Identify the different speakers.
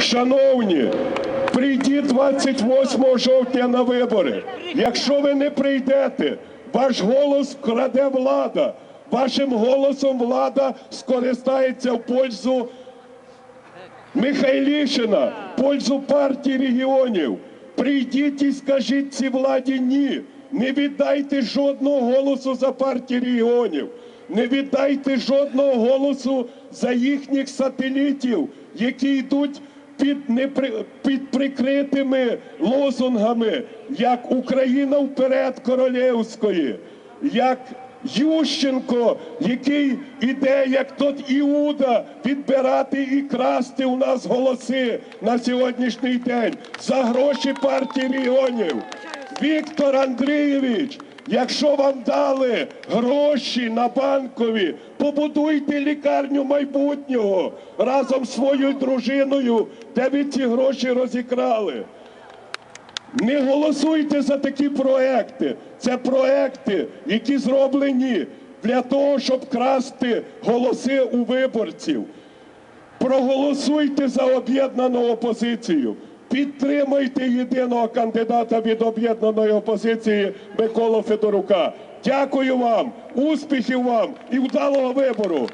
Speaker 1: Шановні, прийдіть 28 жовтня на вибори. Якщо ви не прийдете, ваш голос вкраде влада. Вашим голосом влада скористається в пользу Михайлішина, в пользу партії регіонів. Прийдіть і скажіть цій владі ні. Не віддайте жодного голосу за партію регіонів. Не віддайте жодного голосу за їхніх сателітів, які йдуть під, непри... під прикритими лозунгами, як Україна вперед королівської, як Ющенко, який іде, як тот Іуда, відбирати і красти у нас голоси на сьогоднішній день за гроші партії регіонів. Віктор Андрійович, якщо вам дали гроші на банкові, побудуйте лікарню майбутнього разом з своєю дружиною, де ви ці гроші розікрали. Не голосуйте за такі проекти. Це проекти, які зроблені для того, щоб красти голоси у виборців. Проголосуйте за об'єднану опозицію. Підтримайте єдиного кандидата від об'єднаної опозиції Миколу Федорука. Дякую вам, успіхів вам і вдалого вибору.